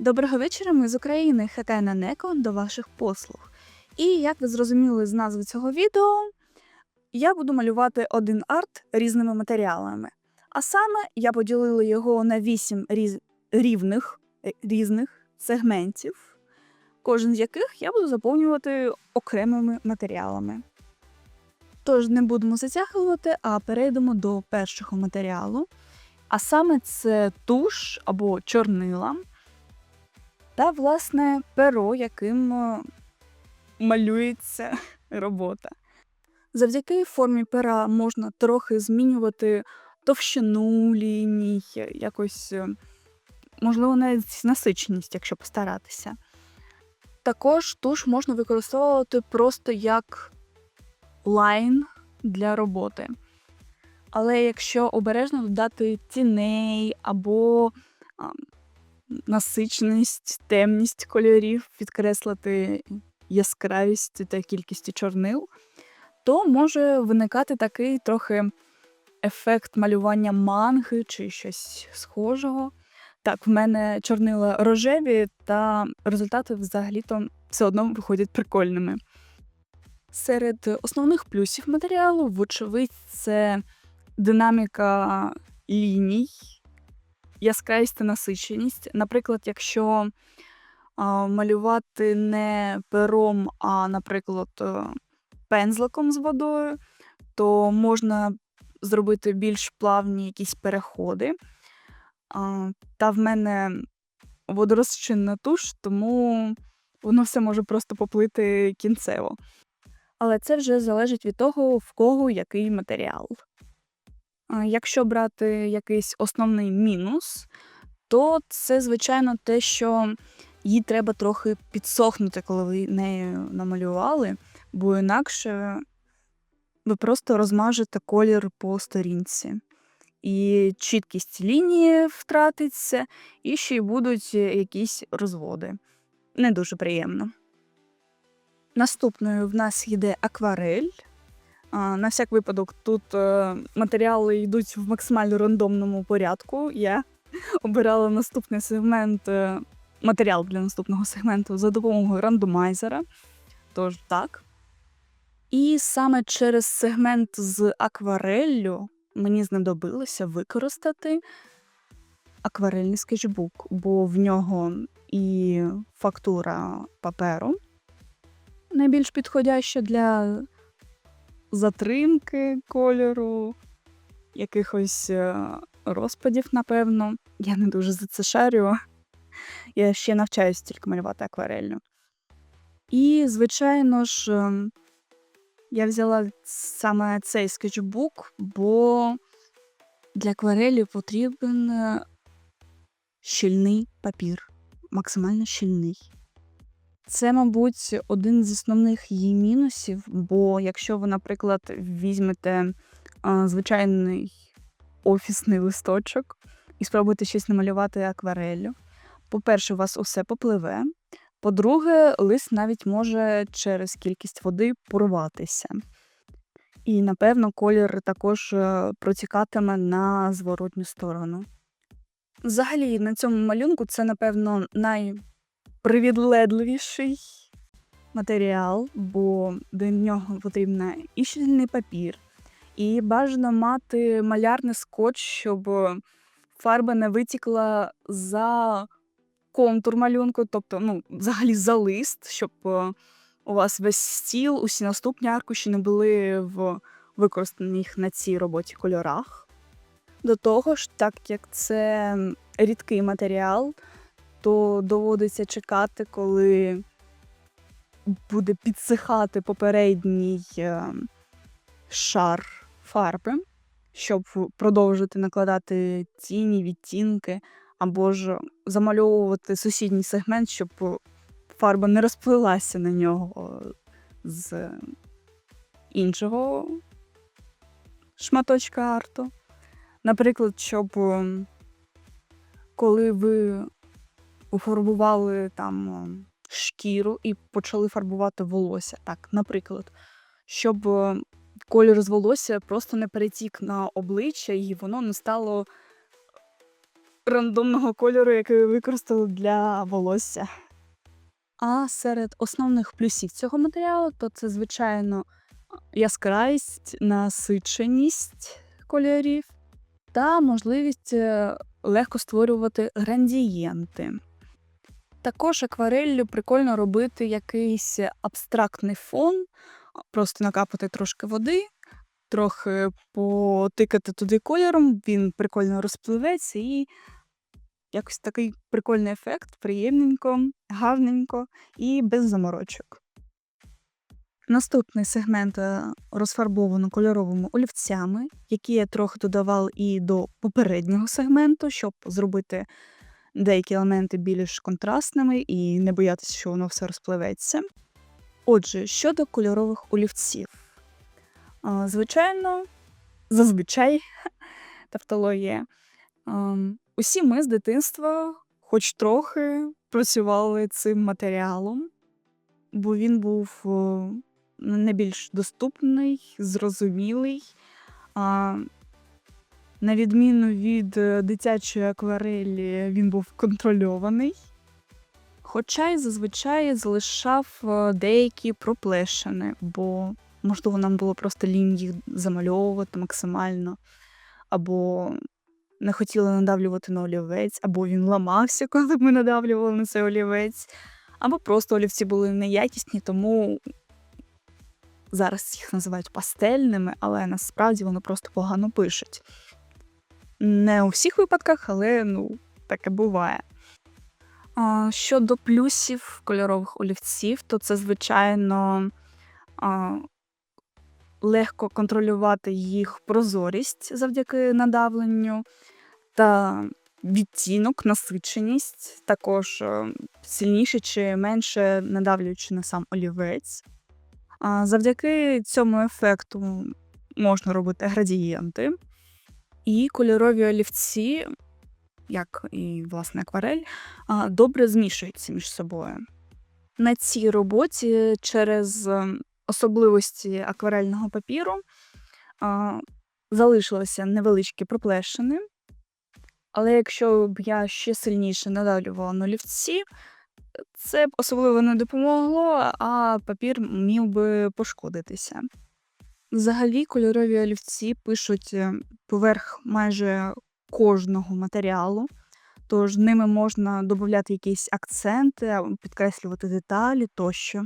Доброго вечора, ми з України, Хатайна Неко до ваших послуг. І як ви зрозуміли з назви цього відео, я буду малювати один арт різними матеріалами. А саме я поділила його на 8 різ... рівних е, різних сегментів, кожен з яких я буду заповнювати окремими матеріалами. Тож не будемо затягувати, а перейдемо до першого матеріалу. А саме це туш або чорнила та, власне, перо, яким е, малюється робота. Завдяки формі пера можна трохи змінювати товщину ліній, якось, е, можливо, навіть насиченість, якщо постаратися. Також туш можна використовувати просто як лайн для роботи. Але якщо обережно додати тіней або насиченість, темність кольорів, підкреслити яскравість та кількість чорнил, то може виникати такий трохи ефект малювання манги чи щось схожого. Так, в мене чорнила рожеві, та результати взагалі-то все одно виходять прикольними. Серед основних плюсів матеріалу, вочевидь, це динаміка ліній, яскравість та насиченість. Наприклад, якщо малювати не пером, а, наприклад, е, пензликом з водою, то можна зробити більш плавні якісь переходи. Та в мене водорозчинна туш, тому воно все може просто поплити кінцево. Але це вже залежить від того, в кого який матеріал. Якщо брати якийсь основний мінус, то це, звичайно, те, що їй треба трохи підсохнути, коли ви нею намалювали, бо інакше ви просто розмажете колір по сторінці. І чіткість лінії втратиться, і ще й будуть якісь розводи. Не дуже приємно. Наступною в нас йде акварель. На всяк випадок, тут е, матеріали йдуть в максимально рандомному порядку. Я обирала наступний сегмент, е, матеріал для наступного сегменту за допомогою рандомайзера. Тож так. І саме через сегмент з аквареллю мені знадобилося використати акварельний скетчбук, бо в нього і фактура паперу найбільш підходяща для затримки кольору, якихось е, розпадів, напевно. Я не дуже за це шарю. Я ще навчаюся тільки малювати акварелью. І, звичайно ж, е, я взяла саме цей скетчбук, бо для акварелі потрібен е, щільний папір, максимально щільний. Це, мабуть, один з основних її мінусів, бо якщо ви, наприклад, візьмете звичайний офісний листочок і спробуєте щось намалювати аквареллю, по-перше, у вас усе попливе. По-друге, лист навіть може через кількість води порватися. І, напевно, колір також е, протікатиме на зворотню сторону. Взагалі, на цьому малюнку це, напевно, найпривідледливіший матеріал, бо до нього потрібен і щільний папір, і бажано мати малярний скотч, щоб фарба не витікла за контур малюнку, тобто, ну, взагалі за лист, щоб е, у вас весь стіл, усі наступні аркуші не були в використаних на цій роботі кольорах. До того ж, так як це рідкий матеріал, то доводиться чекати, коли буде підсихати попередній е, шар фарби, щоб продовжити накладати тіні, відтінки, або ж замальовувати сусідній сегмент, щоб фарба не розплилася на нього з іншого шматочка арту. Наприклад, щоб ем, коли ви пофарбували там ем, шкіру і почали фарбувати волосся, так, наприклад, щоб ем, колір з волосся просто не перетік на обличчя і воно не стало рандомного кольору, який використали для волосся. А серед основних плюсів цього матеріалу, то це, звичайно, яскравість, насиченість кольорів та можливість е, легко створювати градієнти. Також аквареллю прикольно робити якийсь абстрактний фон, просто накапати трошки води, трохи потикати туди кольором, він прикольно розпливеться і якось такий прикольний ефект, приємненько, гарненько і без заморочок. Наступний сегмент е, розфарбовано кольоровими олівцями, які я трохи додавала і до попереднього сегменту, щоб зробити деякі елементи більш контрастними і не боятися, що воно все розпливеться. Отже, щодо кольорових олівців. Звичайно, зазвичай тавтологія. Усі ми з дитинства, хоч трохи, працювали цим матеріалом, бо він був о, найбільш доступний, зрозумілий. На відміну від е, дитячої акварелі, він був контрольований. Хоча й зазвичай залишав е, деякі проплешини, бо, можливо, нам було просто лінь їх замальовувати максимально, або не хотіли надавлювати на олівець, або він ламався, коли ми надавлювали на цей олівець, або просто олівці були неякісні, тому зараз їх називають пастельними, але насправді вони просто погано пишуть. Не у всіх випадках, але ну, таке буває. Щодо плюсів кольорових олівців, то це, звичайно, легко контролювати їх прозорість завдяки надавленню та відтінок, насиченість, також е, сильніше чи менше надавлюючи на сам олівець. Завдяки цьому ефекту можна робити градієнти. І кольорові олівці, як і власне акварель, добре змішуються між собою. На цій роботі через е, особливості акварельного папіру залишилися невеличкі проплешини. Але якщо б я ще сильніше надавлювала на олівці, це б особливо не допомогло, а папір міг би пошкодитися. Взагалі, кольорові олівці пишуть е, поверх майже кожного матеріалу, тож ними можна додати якісь акценти, підкреслювати деталі тощо.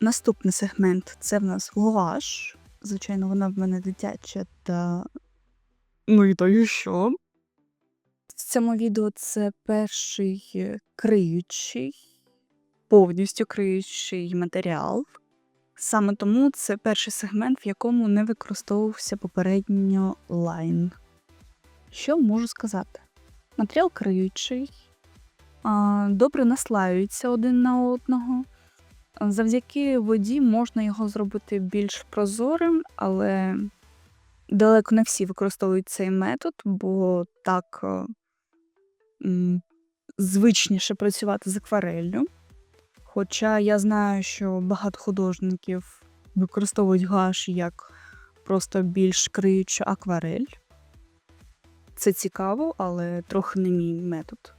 Наступний сегмент це в нас гуаш. Звичайно, вона в мене дитяча та. Ну і то і що? В цьому відео це перший е, криючий, повністю криючий матеріал. Саме тому це перший сегмент, в якому не використовувався попередньо лайн. Що можу сказати? Матеріал криючий, добре наслаюється один на одного. Завдяки воді можна його зробити більш прозорим, але далеко не всі використовують цей метод, бо так звичніше працювати з аквареллю. Хоча я знаю, що багато художників використовують гаш як просто більш криючу акварель. Це цікаво, але трохи не мій метод.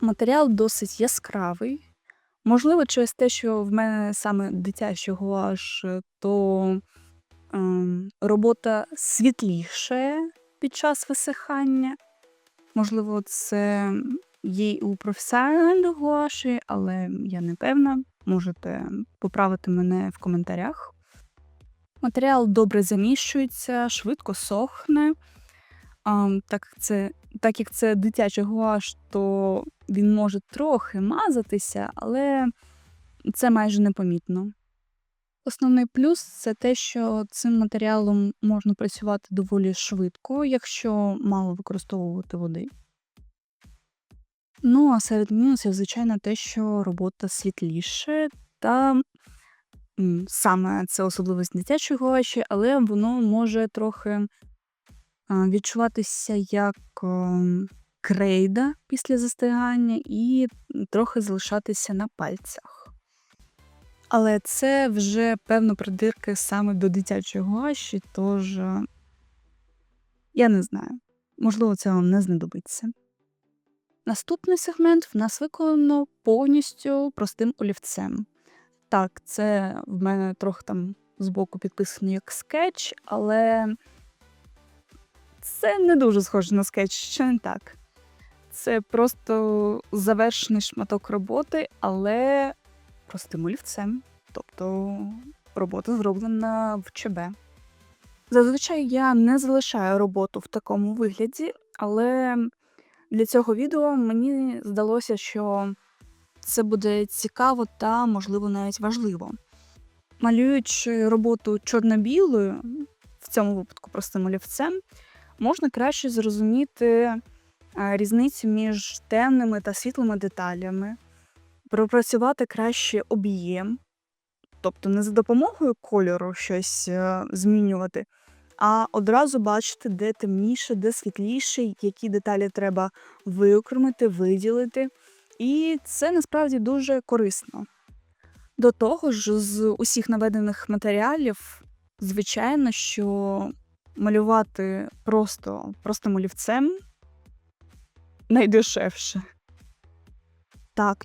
Матеріал досить яскравий. Можливо, через те, що в мене саме дитячий гуаш, то ем, робота світліше під час висихання. Можливо, це є у професіональних гуаші, але я не певна. Можете поправити мене в коментарях. Матеріал добре заміщується, швидко сохне. А, так, це, так як це дитячий гуаш, то він може трохи мазатися, але це майже непомітно. Основний плюс це те, що цим матеріалом можна працювати доволі швидко, якщо мало використовувати води. Ну, а серед мінусів, звичайно, те, що робота світліше, та саме це особливість дитячої гуаші, але воно може трохи відчуватися як ем, крейда після застигання і трохи залишатися на пальцях. Але це вже певно придирки саме до дитячої гуаші, тож е, я не знаю. можливо, це вам не знадобиться. Наступний сегмент в нас виконано повністю простим олівцем. Так, це в мене трохи там збоку підписано як скетч, але це не дуже схоже на скетч, ще не так. Це просто завершений шматок роботи, але простим олівцем. Тобто робота зроблена в ЧБ. Зазвичай я не залишаю роботу в такому вигляді, але для цього відео мені здалося, що це буде цікаво та, можливо, навіть важливо. Малюючи роботу чорно-білою, в цьому випадку простим олівцем, можна краще зрозуміти різницю між темними та світлими деталями, пропрацювати краще об'єм, тобто не за допомогою кольору щось е, змінювати, а одразу бачити, де темніше, де світліше, які деталі треба виокремити, виділити. І це насправді дуже корисно. До того ж, з усіх наведених матеріалів, звичайно, що малювати просто простим олівцем найдешевше. Так,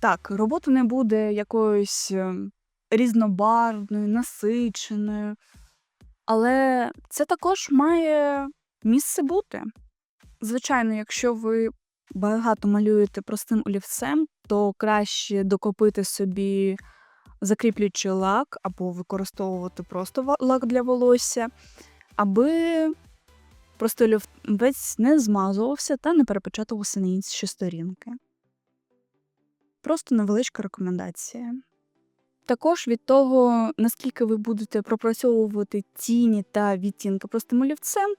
так, робота не буде якоюсь е, різнобарвною, насиченою, але це також має місце бути. Звичайно, якщо ви багато малюєте простим олівцем, то краще докупити собі закріплюючий лак або використовувати просто лак для волосся, аби простий олівець не змазувався та не перепечатувався на інші сторінки. Просто невеличка рекомендація. Також від того, наскільки ви будете пропрацьовувати тіні та відтінки простим олівцем,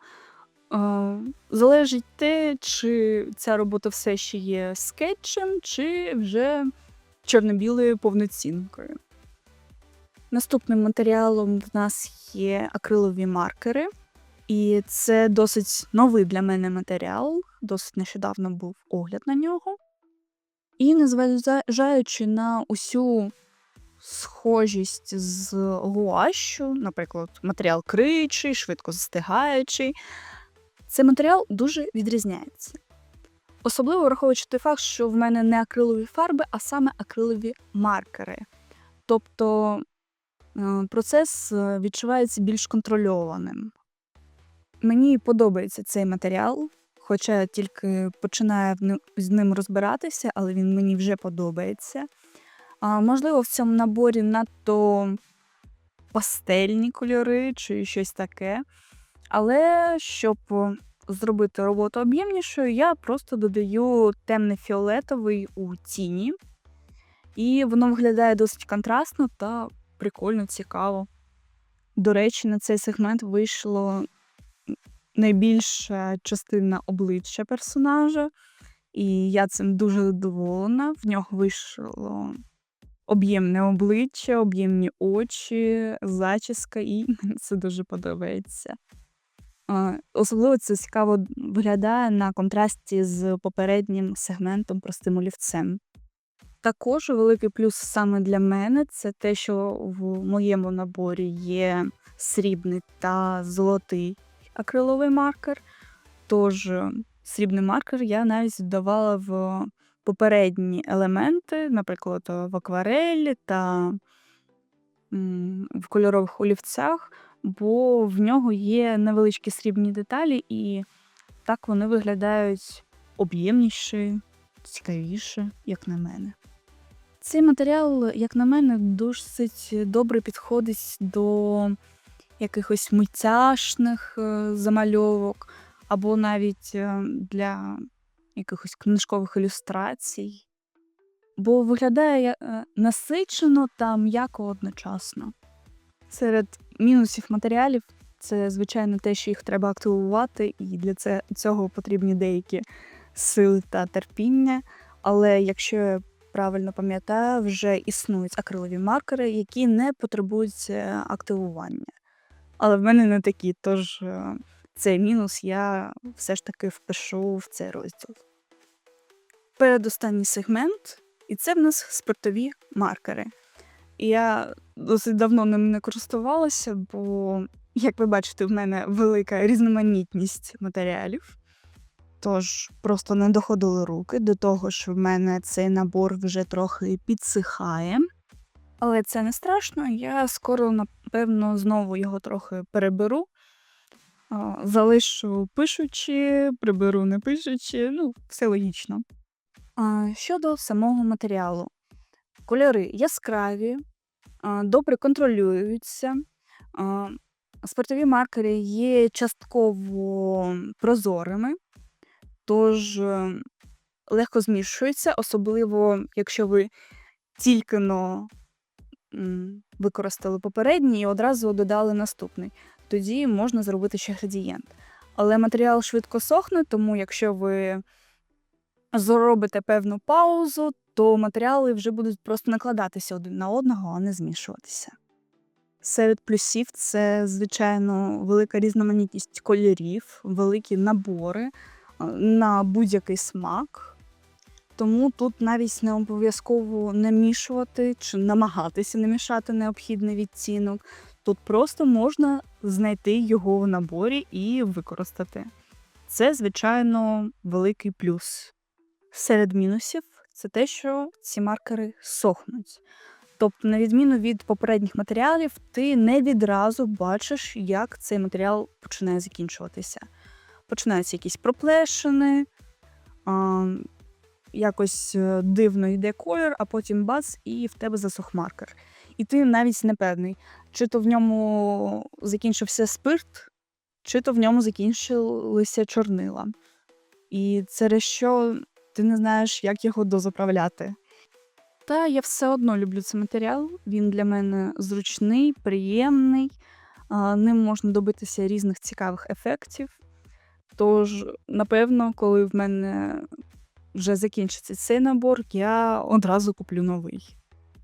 е, залежить те, чи ця робота все ще є скетчем, чи вже чорно-білою повноцінкою. Наступним матеріалом в нас є акрилові маркери, і це досить новий для мене матеріал, досить нещодавно був огляд на нього. І незважаючи на усю схожість з гуашю, наприклад, матеріал криючий, швидко застигаючий, цей матеріал дуже відрізняється. Особливо враховуючи той факт, що в мене не акрилові фарби, а саме акрилові маркери. Тобто е, процес е, відчувається більш контрольованим. Мені подобається цей матеріал, хоча я тільки починаю з ним розбиратися, але він мені вже подобається. Можливо, в цьому наборі надто пастельні кольори чи щось таке. Але щоб е, зробити роботу об'ємнішою, я просто додаю темний фіолетовий у тіні. І воно виглядає досить контрастно та прикольно, цікаво. До речі, на цей сегмент вийшло найбільша частина обличчя персонажа, і я цим дуже задоволена. В нього вийшло об'ємне обличчя, об'ємні очі, зачіска, і мені це дуже подобається. Особливо це цікаво виглядає на контрасті з попереднім сегментом простим олівцем. Також великий плюс саме для мене це те, що в моєму наборі є срібний та золотий акриловий маркер. Тож е, срібний маркер я навіть додавала в попередні елементи, наприклад, в акварелі та в кольорових олівцях, бо в нього є невеличкі срібні деталі, і так вони виглядають об'ємніше, цікавіше, як на мене. Цей матеріал, як на мене, досить добре підходить до якихось мультяшних е, замальовок, або навіть е, для якихось книжкових ілюстрацій. Бо виглядає е, насичено та м'яко одночасно. Серед мінусів матеріалів це, звичайно, те, що їх треба активувати, і для цього потрібні деякі сили та терпіння. Але якщо я правильно пам'ятаю, вже існують акрилові маркери, які не потребують е, активування. Але в мене не такі, тож е, цей мінус я все ж таки впишу в цей розділ. Передостанній сегмент, і це в нас спиртові маркери. Я досить давно ними не користувалася, бо Як ви бачите, в мене велика різноманітність матеріалів. Тож просто не доходили руки до того, що в мене цей набор вже трохи підсихає. Але це не страшно. Я скоро, напевно, знову його трохи переберу. Залишу пишучи, приберу не пишучи, ну, все логічно. Щодо самого матеріалу, кольори яскраві, добре контролюються. а, Спиртові маркери є частково прозорими, тож е, легко змішуються, особливо якщо ви тільки но використали попередній і одразу додали наступний. Тоді можна зробити ще градієнт. Але матеріал швидко сохне, тому якщо ви зробите певну паузу, то матеріали вже будуть просто накладатися один на одного, а не змішуватися. Серед плюсів це, звичайно, велика різноманітність кольорів, великі набори на будь-який смак. Тому тут навіть не обов'язково намішувати чи намагатися не мішати необхідний відтінок. Тут просто можна знайти його в наборі і використати. Це, звичайно, великий плюс. Серед мінусів це те, що ці маркери сохнуть. Тобто, на відміну від попередніх матеріалів, ти не відразу бачиш, як цей матеріал починає закінчуватися. Починаються якісь проплешини, а, якось е, дивно йде колір, а потім бац, і в тебе засох маркер. І ти навіть не певний, чи то в ньому закінчився спирт, чи то в ньому закінчилися чорнила. І через що ти не знаєш, як його дозаправляти. Та я все одно люблю цей матеріал. Він для мене зручний, приємний, ним можна добитися різних цікавих ефектів. Тож, напевно, коли в мене вже закінчиться цей набор, я одразу куплю новий.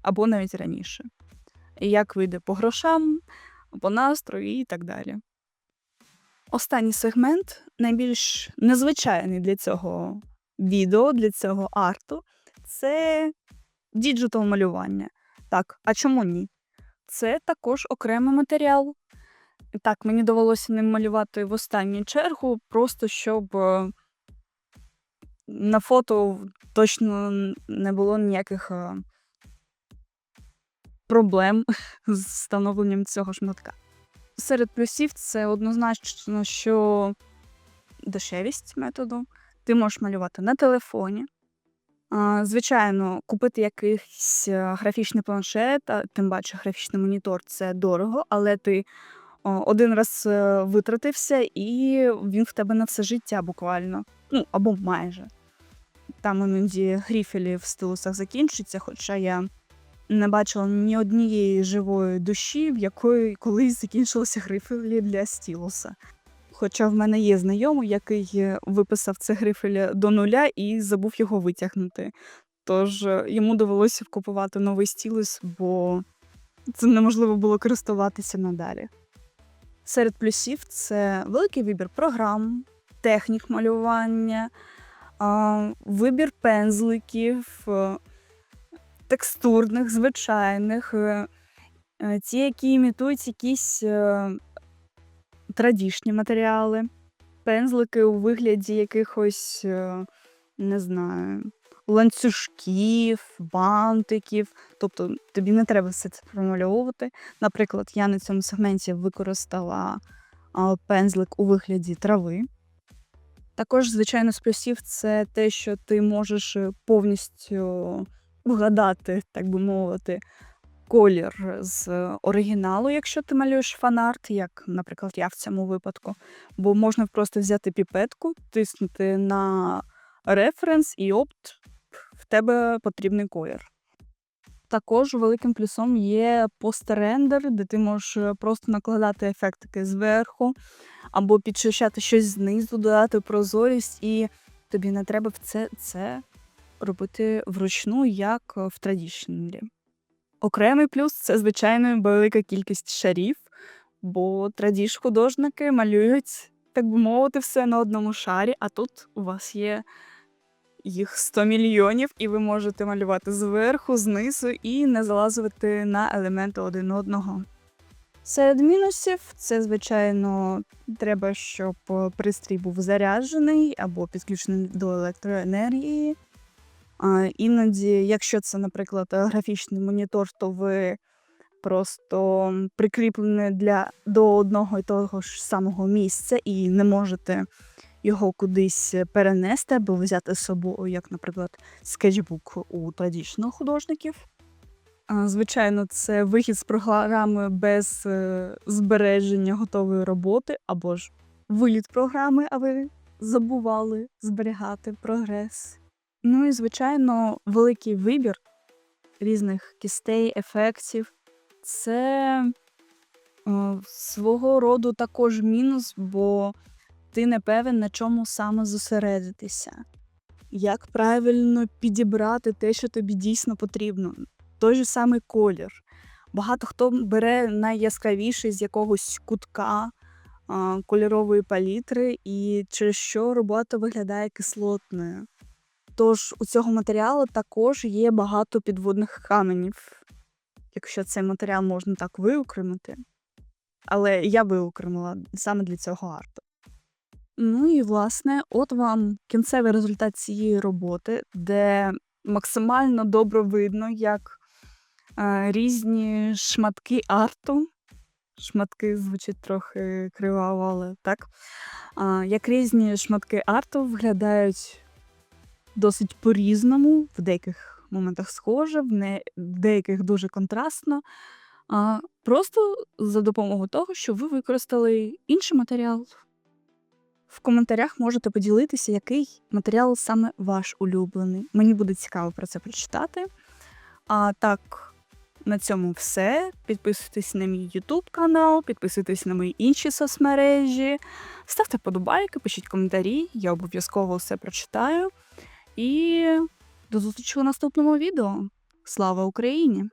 Або навіть раніше. Як вийде по грошам, по настрою і так далі. Останній сегмент найбільш незвичайний для цього відео, для цього арту це діджитал малювання. Так, а чому ні? Це також окремий матеріал. Так, мені довелося ним малювати в останню чергу, просто щоб е, на фото точно не було ніяких е, проблем з встановленням цього шматка. Серед плюсів це однозначно, що дешевість методу. Ти можеш малювати на телефоні. Звичайно, купити якийсь е, графічний планшет, тим паче графічний монітор це дорого, але ти один раз е, витратився, і він в тебе на все життя буквально. Ну, або майже. Там іноді гріфелі в стилусах закінчуються, хоча я не бачила ні однієї живої душі, в якої колись закінчилися грифелі для стілуса. Хоча в мене є знайомий, який е, виписав це грифель до нуля і забув його витягнути. Тож е, йому довелося купувати новий стілус, бо цим неможливо було користуватися надалі. Серед плюсів це великий вибір програм, технік малювання, вибір пензликів, е, текстурних, звичайних, е, е, ті, які імітують якісь е, традішні матеріали, пензлики у вигляді якихось, е, не знаю, ланцюжків, бантиків. Тобто тобі не треба все це промальовувати. Наприклад, я на цьому сегменті використала пензлик у вигляді трави. Також, звичайно, з плюсів це те, що ти можеш е, повністю вгадати, так би мовити, колір з оригіналу, якщо ти малюєш фанарт, як, наприклад, я в цьому випадку. Бо можна просто взяти піпетку, тиснути на референс і опт, в тебе потрібний колір. Також великим плюсом є постерендер, де ти можеш е, просто накладати ефектики зверху, або підчищати щось знизу, додати прозорість, і тобі не треба в це, робити вручну, як е, в традішнілі. Окремий плюс це, звичайно, велика кількість шарів, бо традіж художники малюють, так би мовити, все на одному шарі, а тут у вас є їх 100 мільйонів, і ви можете малювати зверху, знизу і не залазити на елементи один одного. Серед мінусів це, звичайно, треба, щоб пристрій був заряджений або підключений до електроенергії. Іноді, якщо це, наприклад, е, графічний монітор, то ви просто прикріплені для, до одного і того ж самого місця і не можете його кудись перенести або взяти з собою, як, наприклад, скетчбук у традичних художників. Звичайно, це вихід з програми без е, збереження готової роботи, або ж виліт програми, а ви забували зберігати прогрес. Ну і, звичайно, великий вибір різних кістей, ефектів. Це е, свого роду також мінус, бо ти не певен, на чому саме зосередитися. Як правильно підібрати те, що тобі дійсно потрібно. Той же самий колір. Багато хто бере найяскравіший з якогось кутка а, кольорової палітри, і через що робота виглядає кислотною. Тож у цього матеріалу також є багато підводних каменів, якщо цей матеріал можна так виокремити. Але я виокремила саме для цього арту. Ну і власне, от вам кінцевий результат цієї роботи, де максимально добре видно, як е, різні шматки арту. Шматки звучить трохи криваво, але так. Як різні шматки арту виглядають досить по-різному, в деяких моментах схоже, в, не, в деяких дуже контрастно. А, просто за допомогою того, що ви використали інший матеріал. В коментарях можете поділитися, який матеріал саме ваш улюблений. Мені буде цікаво про це прочитати. А так, на цьому все. Підписуйтесь на мій YouTube канал, підписуйтесь на мої інші соцмережі, ставте подобайки, пишіть коментарі, я обов'язково все прочитаю. І до зустрічі у наступному відео. Слава Україні!